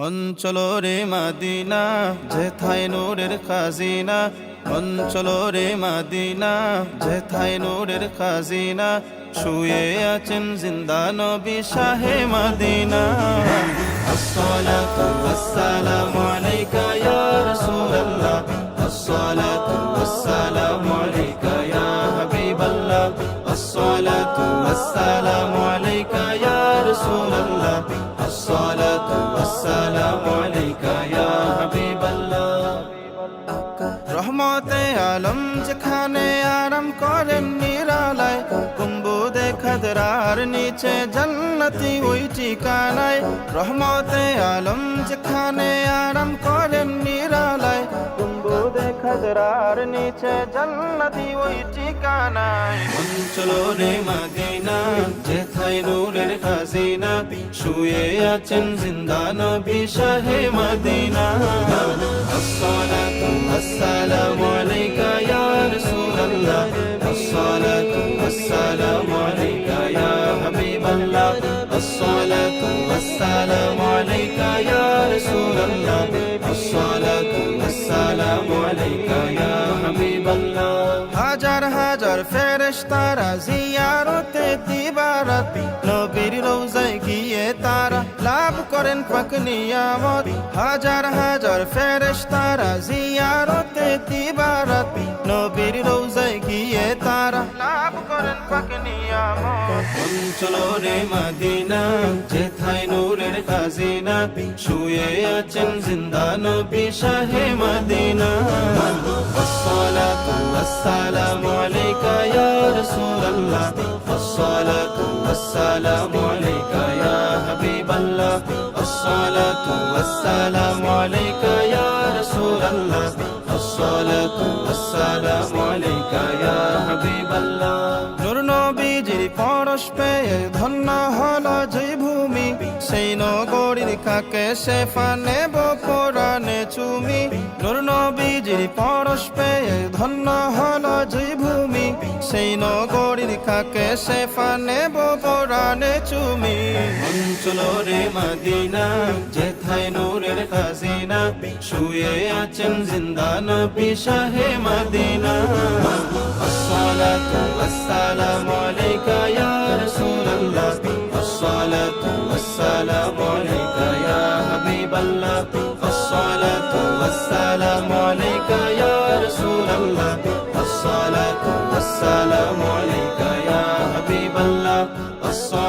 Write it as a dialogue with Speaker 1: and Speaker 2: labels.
Speaker 1: মন রে মাদিনা যেথায় নূরের খাজিনা। মন রে মাদিনা যেথায় নূরের খাজিনা। শুয়ে আছেন জিন্দা নবী শাহে মাদিনা। আসসালাতু ওয়াসসালামু আলাইকা ইয়া রাসূলুল্লাহ। আসসালাতু ওয়াসসালামু আলাইকা ইয়া হাবিবাল্লাহ। আসসালাতু ওয়াসসালামু আলাইকা ইয়া রাসূলুল্লাহ, আসসালাতু ওয়াসসালামু আলাইকা ইয়া হাবিবাল্লাহ। রহমতে আলম যেখানে আরাম করেন নিরালায় কুম্বুদে খাদরার নিচে জান্নাতি ওই ঠিকানায়। রহমতে আলম যেখানে আরাম করেন নিরালায় কুম্বুদে খাদরার নিচে জান্নাতি ওই ঠিকানায়। চলো রে মাদিনা যেথায় নূরের খাজিনা শুয়ে আছেন জিন্দা নবী শাহে মাদিনা আসসালাতু আসসালামু আলাইকা ইয়া রাসূলুল্লাহ আসসালাতু আসসালামু আলাইকা ইয়া হাবিবাল্লাহ আসসালাতু আসসালামু আলাইকা ইয়া রাসূলুল্লাহ আসসালাতু আসসালামু আলাইকা ইয়া হাবিবাল্লাহ হাজার হাজার ফেরেশতারা জিয়ারতে দিবারাত নবীর রওজায় গিয়ে তারা লাভ করেন পাক হাজার হাজার ফেরেশতারা জিয়ারতে দিবারাত নবীর রওজায় গিয়ে তারা লাভ করেন পাক চলো রে মদিনা যেথায় নূরের খাজিনা, শুয়ে আছেন জিন্দা নবী শাহে মদিনা। الصلاة والسلام عليك يا حبيب الله الصلاة والسلام عليك يا رسول الله الصلاة والسلام عليك يا حبيب الله নূর নবীজির পরশ পেয়ে ধন্য হলো যে ভূমি সেই নগরীর কাকে সে ফানে বপরানে চুমি নূর নবীজির পরশ পেয়ে ধন্য হলো যে ভূমি সেই নগরীর কাকে সে ফানে বরানে চুমি। অঞ্চল রে মাদিনা যেথায় নূরের খাজিনা, শুয়ে আছেন জিন্দা নবী শাহে মাদিনা। আসসালাতু আসসালামু আলাইকা ইয়া রাসূলুল্লাহ। আসসালাতু আসসালামু আলাইকা ইয়া হাবিবাল্লাহ। আসসালাতু আসসালামু আলাইকা ইয়া السلام عليكم